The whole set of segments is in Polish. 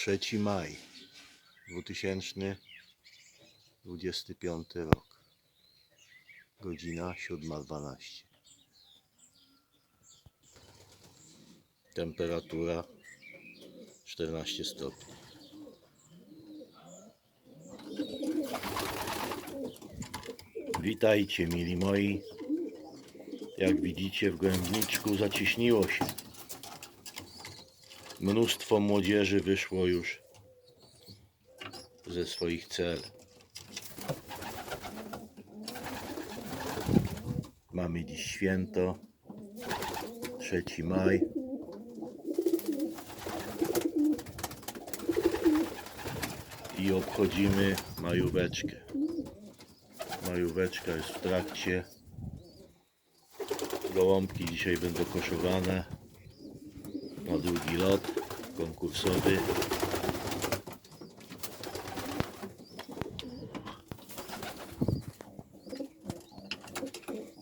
3 maj 2025 rok. Godzina 7.12. Temperatura 14 stopni. Witajcie mili moi. Jak widzicie w Głębniczku zacieśniło się. Mnóstwo młodzieży wyszło już ze swoich cel. Mamy dziś święto, 3 maj. I obchodzimy majóweczkę. Majóweczka jest w trakcie. Gołąbki dzisiaj będą koszowane na drugi lot konkursowy.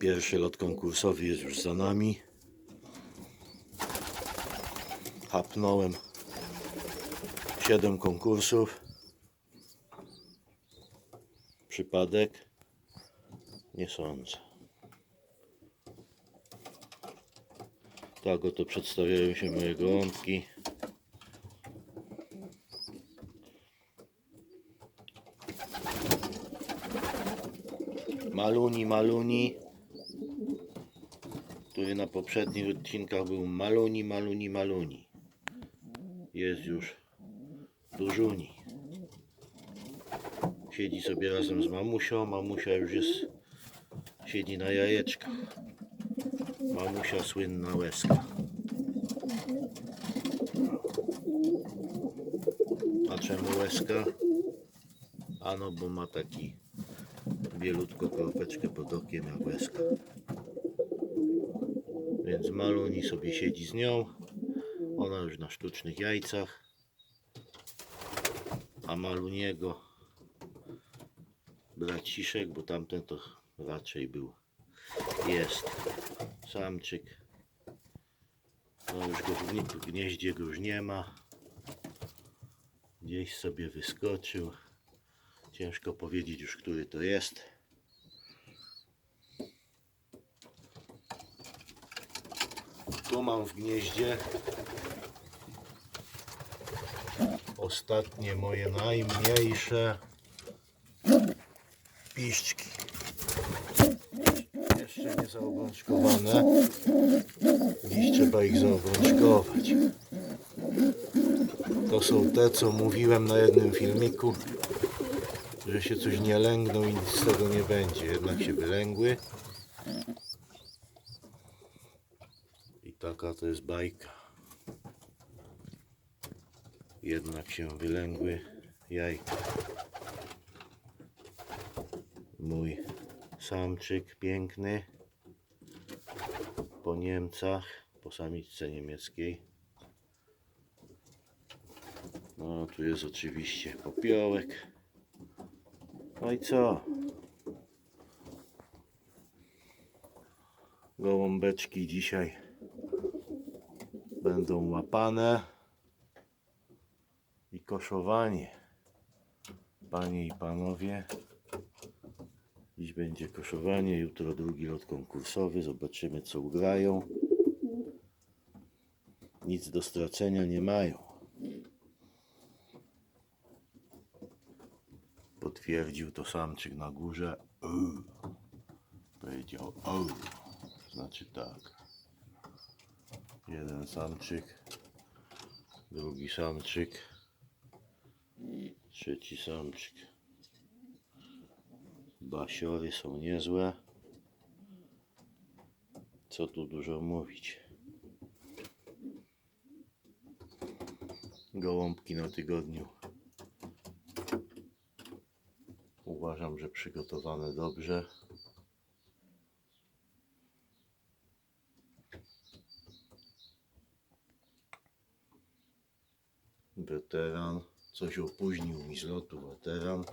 Pierwszy lot konkursowy jest już za nami. Hapnąłem 7 konkursów. Przypadek? Nie sądzę. Tak oto przedstawiają się moje gołąbki. Maluni, maluni. Który na poprzednich odcinkach był maluni, maluni, maluni. Jest już dużuni. Siedzi sobie razem z mamusią. Mamusia już jest siedzi na jajeczkach. Mamusia słynna łezka. A czemu łezka? Ano, bo ma taki bielutko kołpeczkę pod okiem jak łezka. Więc Maluni sobie siedzi z nią. Ona już na sztucznych jajcach. A Maluniego braciszek, bo tamten to raczej był jest samczyk. No już go w gnie- w gnieździe go już nie ma. Gdzieś sobie wyskoczył. Ciężko powiedzieć już, który to jest. Tu mam w gnieździe ostatnie moje najmniejsze piszczki. Jeszcze nie zaobrączkowane. Dziś trzeba ich zaobrączkować. To są te, co mówiłem na jednym filmiku, że się coś nie lęgną i nic z tego nie będzie. Jednak się wylęgły. I taka to jest bajka. Jednak się wylęgły jajka. Mój samczyk piękny po Niemcach, po samiczce niemieckiej. No, tu jest oczywiście popiołek. No i co? Gołąbeczki dzisiaj będą łapane i koszowanie. Panie i panowie, Dziś będzie koszowanie, jutro drugi lot konkursowy. Zobaczymy co ugrają. Nic do stracenia nie mają. Potwierdził to samczyk na górze. Uuu. Powiedział o. Znaczy tak. Jeden samczyk. Drugi samczyk. Trzeci samczyk. Basiory są niezłe. Co tu dużo mówić. Gołąbki na tygodniu. Uważam, że przygotowane dobrze. Weteran. Coś opóźnił mi z lotu weteran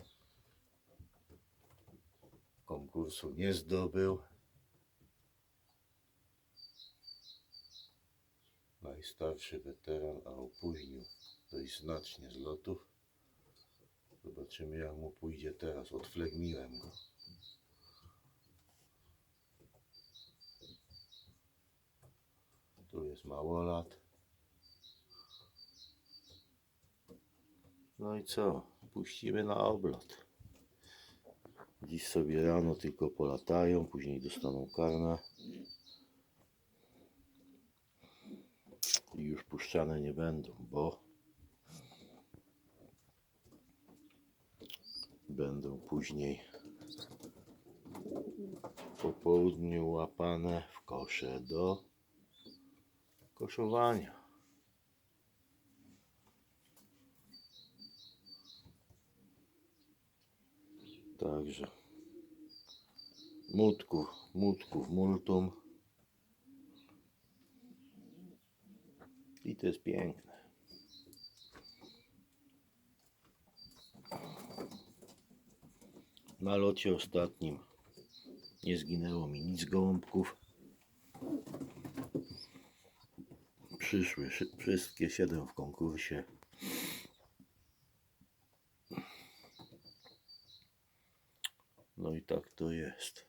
konkursu nie zdobył. Najstarszy weteran, a opóźnił dość znacznie z lotów. Zobaczymy jak mu pójdzie teraz. Odflegmiłem go. Tu jest małolat. No i co? Puścimy na oblot. Dziś sobie rano tylko polatają, później dostaną karmę. I już puszczane nie będą, bo będą później po południu łapane w kosze do koszowania. Także mutków, mutków multum. I to jest piękne. Na locie ostatnim nie zginęło mi nic gołąbków. Przyszły szy- wszystkie siedem w konkursie. No i tak to jest.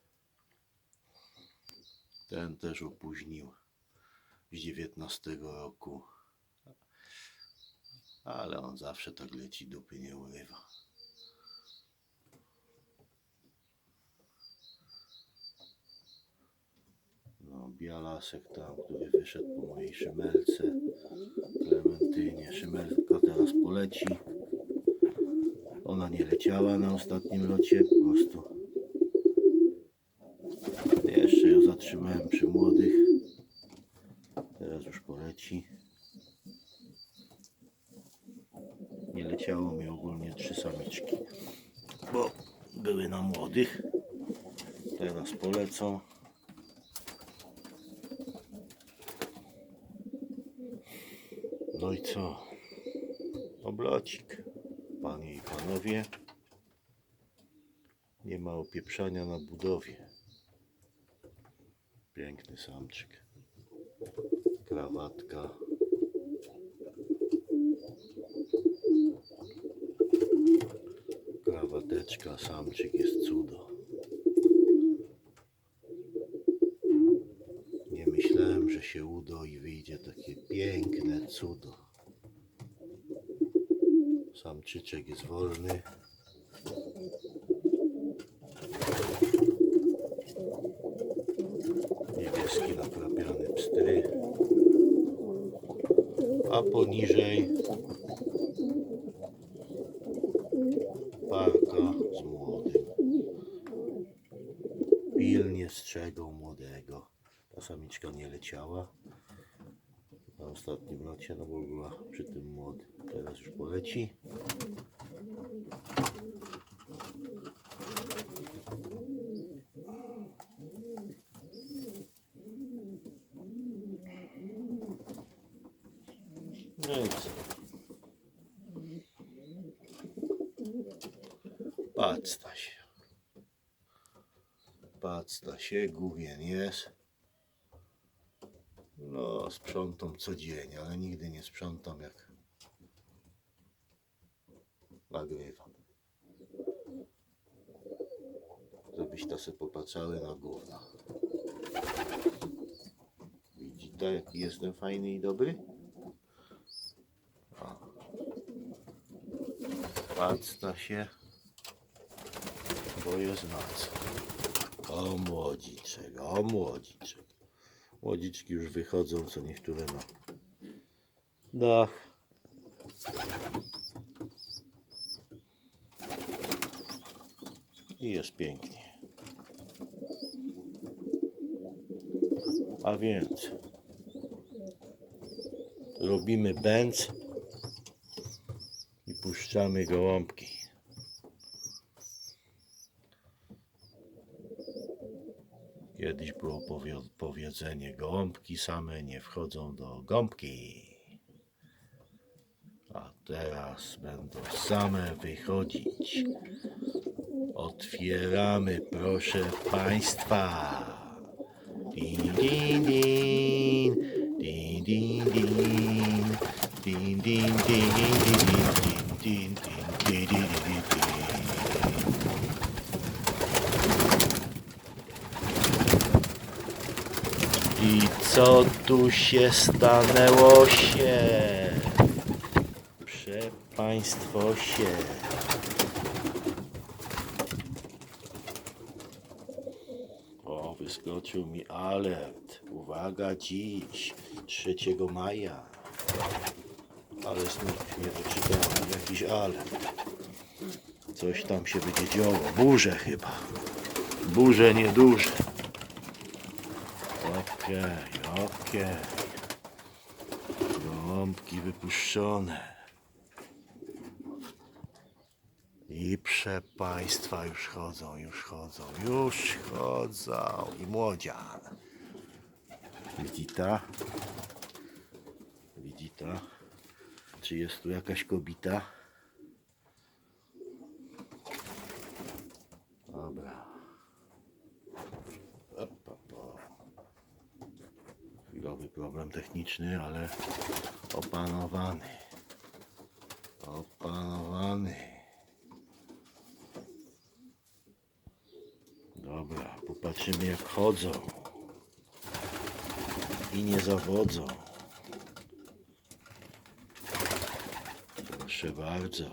Ten też opóźnił z 19 roku. Ale on zawsze tak leci, dupy nie urywa. No, bialasek tam, który wyszedł po mojej szymelce, Klementynie. Szymelka teraz poleci. Ona nie leciała na ostatnim locie, po prostu. Jeszcze ją zatrzymałem przy młodych. Teraz już poleci. Nie leciało mi ogólnie trzy samiczki, bo były na młodych. Polecą. No i co? Oblocik. Panie i panowie. Nie ma opieprzania na budowie. Piękny samczyk. Krawatka. Krawateczka, samczyk jest cudo. Nie myślałem, że się uda i wyjdzie takie piękne cudo. Samczyczek jest wolny. Niebieski nakrapiany pstry. A poniżej Ta samiczka nie leciała na ostatnim locie, no bo była przy tym młodym. Teraz już poleci. No co? Patrz Stasie. Patrz Stasie, główien jest. No, sprzątam codziennie, ale nigdy nie sprzątam jak nagrywam. Żebyś to sobie popatrzały na gówno. Widzicie, jaki jestem fajny i dobry? O. Patrz na się, bo jest noc. O młodziczek, o młodziczek. Młodziczki już wychodzą, co niektóre na dach. I jest pięknie. A więc robimy bęc i puszczamy gołąbki. Kiedyś było powie- powiedzenie, gołąbki same nie wchodzą do gąbki. A teraz będą same wychodzić. Otwieramy, proszę Państwa. Din, din. Din, din, din, din, din, din, din, din, din, din, din, din, din. I co tu się stanęło się? Przepaństwo się. O, wyskoczył mi alert. Uwaga, dziś, 3 maja. Ale znów nie doczytałem, jakiś alert. Coś tam się będzie działo. Burze chyba. Burze nieduże. Okej, okej. Gąbki wypuszczone. I prze państwa już chodzą, już chodzą, już chodzą. I młodzian. Widzita? Widzita? Czy jest tu jakaś kobita? Problem techniczny, ale opanowany. Opanowany. Dobra, popatrzymy jak chodzą. I nie zawodzą. Proszę bardzo.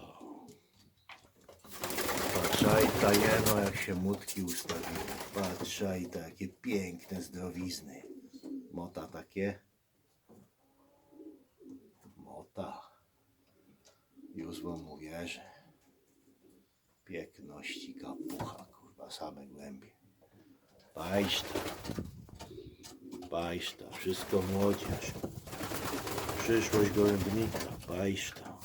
Patrzaj ta jeno jak się mutki ustawiły. Patrzaj takie piękne zdrowizny. Mota takie. Mota. Już wam uwierzę. Piękności kapucha, kurwa, same głębie. Bajszta. Bajszta. Wszystko młodzież. Przyszłość gołębnika. Bajszta.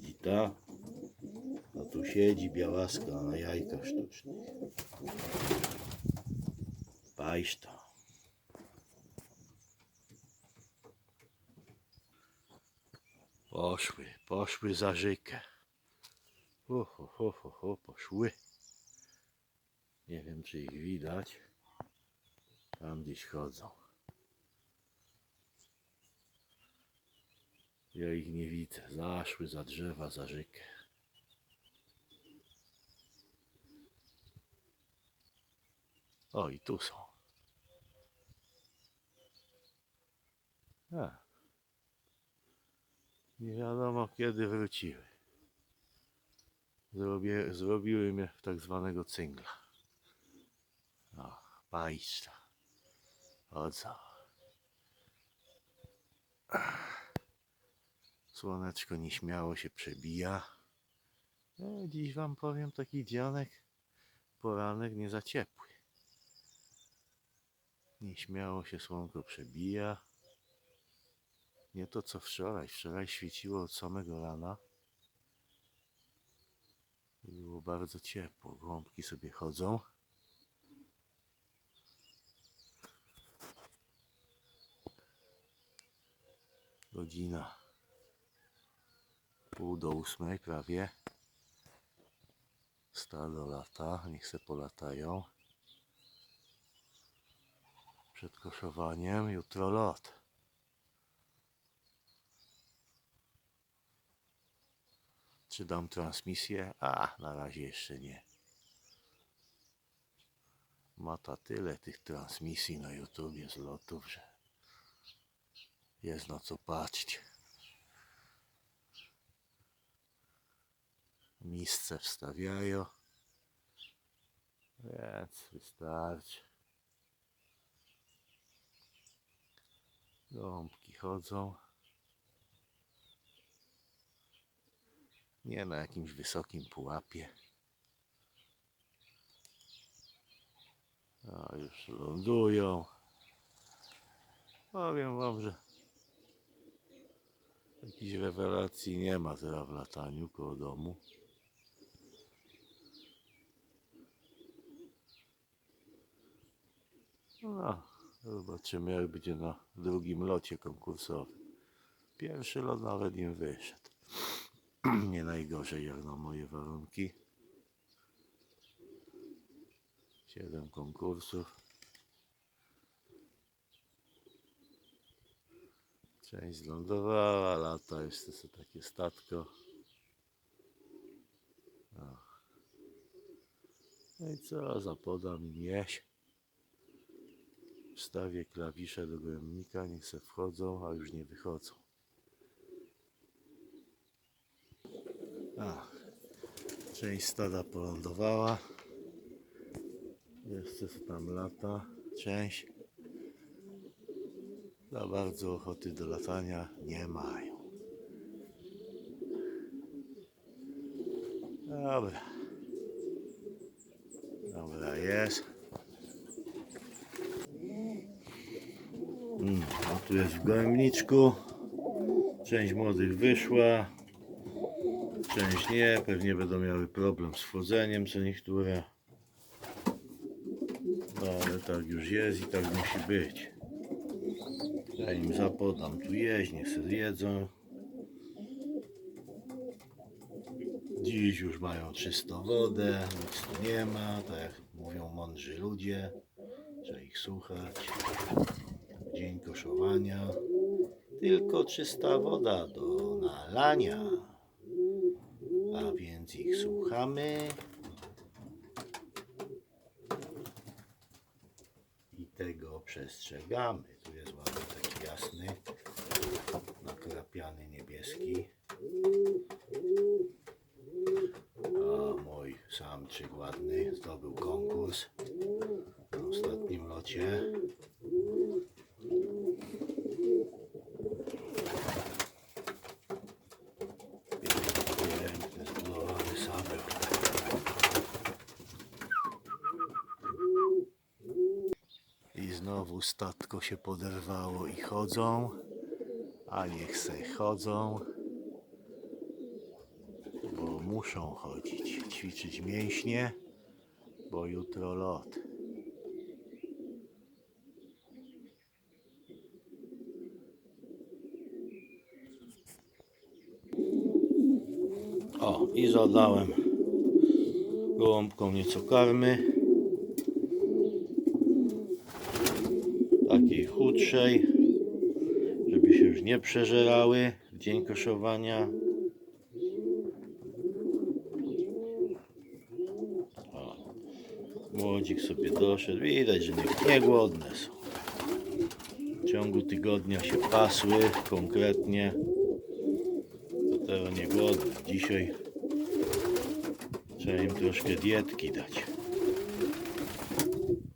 Wita. No tu siedzi białaska na jajkach sztucznych. Bajszta. Poszły, poszły za żykę. Ho, ho, ho, ho, ho, poszły. Nie wiem, czy ich widać. Tam gdzieś chodzą. Ja ich nie widzę. Zaszły za drzewa, za rzekę. O, i tu są. A. Nie wiadomo kiedy wróciły. Zrobię, zrobiły mnie w tak zwanego cyngla. O, bajszta. O co? Słoneczko nieśmiało się przebija. E, dziś wam powiem taki dzionek, poranek nie za ciepły. Nieśmiało się słonko przebija. Nie to co wczoraj. Wczoraj świeciło od samego rana. I Było bardzo ciepło. Gąbki sobie chodzą. Godzina pół do ósmej prawie. Stado lata, niech se polatają. Przed koszowaniem jutro lot. Czy dam transmisję? A, na razie jeszcze nie. Ma ta tyle tych transmisji na YouTubie z lotów, że jest na co patrzeć. Miejsce wstawiają. Więc wystarczy. Gąbki chodzą. Nie na jakimś wysokim pułapie. A już lądują. Powiem wam, że jakichś rewelacji nie ma teraz w lataniu koło domu. No, zobaczymy jak będzie na drugim locie konkursowym. Pierwszy lot nawet im wyszedł. Nie najgorzej jak na moje warunki. Siedem konkursów. Część zlądowała, lata jest to takie statko. O. No i co, zapodam im jeść. Wstawię klawisze do gojemnika, niech se wchodzą, a już nie wychodzą. Część stada polądowała. Jeszcze tam lata, część. Za bardzo ochoty do latania nie mają. Dobra. Dobra, jest. Mm, tu jest w gołębniczku. Część młodych wyszła. Część nie. Pewnie będą miały problem z wchodzeniem, co niektóre. No ale tak już jest i tak musi być. Ja im zapodam tu jeść, niech se zjedzą. Dziś już mają czystą wodę, nic tu nie ma, tak jak mówią mądrzy ludzie. Trzeba ich słuchać. Dzień koszowania. Tylko czysta woda do nalania. A więc ich słuchamy. I tego przestrzegamy. Tu jest ładny taki jasny, nakrapiany niebieski. A mój samczyk ładny zdobył konkurs na ostatnim locie. Piękny, zbudowany samczyk. I znowu statko się poderwało i chodzą, a niech se chodzą, bo muszą chodzić, ćwiczyć mięśnie, bo jutro lot. O, i zadałem gołąbkom nieco karmy. Chudszej, żeby się już nie przeżerały w dzień koszowania. O, młodzik sobie doszedł, widać, że nie, nie głodne są. W ciągu tygodnia się pasły konkretnie, to teraz nie głodne. Dzisiaj trzeba im troszkę dietki dać.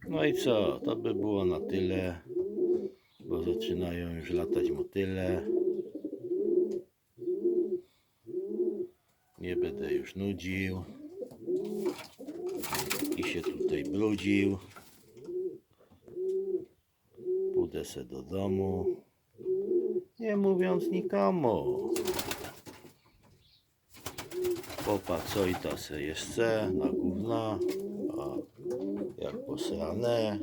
No i co? To by było na tyle, zaczynają już latać motyle. Nie będę już nudził i się tutaj brudził. Pójdę se do domu, nie mówiąc nikomu. Popa co i ta se jeszcze na gówna. A jak posrane.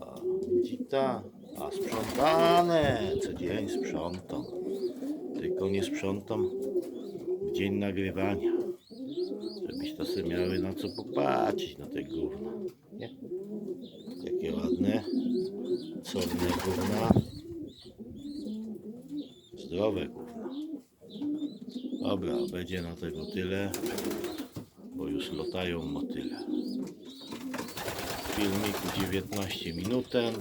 A a sprzątane, co dzień sprzątam. Tylko nie sprzątam w dzień nagrywania. Żebyś to sobie miały na co popatrzeć na te gówna. Nie? Jakie ładne, cudne gówna. Zdrowe gówna. Dobra, będzie na tego tyle bo już latają motyle. Filmiku 19 minuten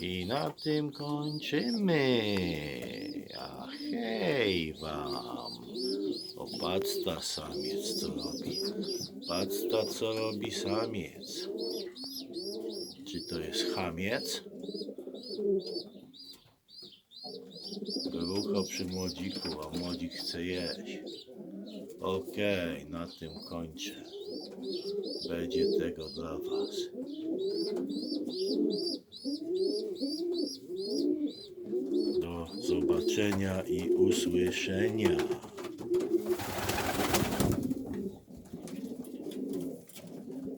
i na tym kończymy. A hej wam. O patrz ta samiec co robi. Patrz ta co robi samiec. Czy to jest chamiec? Rucho przy młodziku, a młodzik chce jeść. Okej, na tym kończę. Będzie tego dla Was. Do zobaczenia i usłyszenia.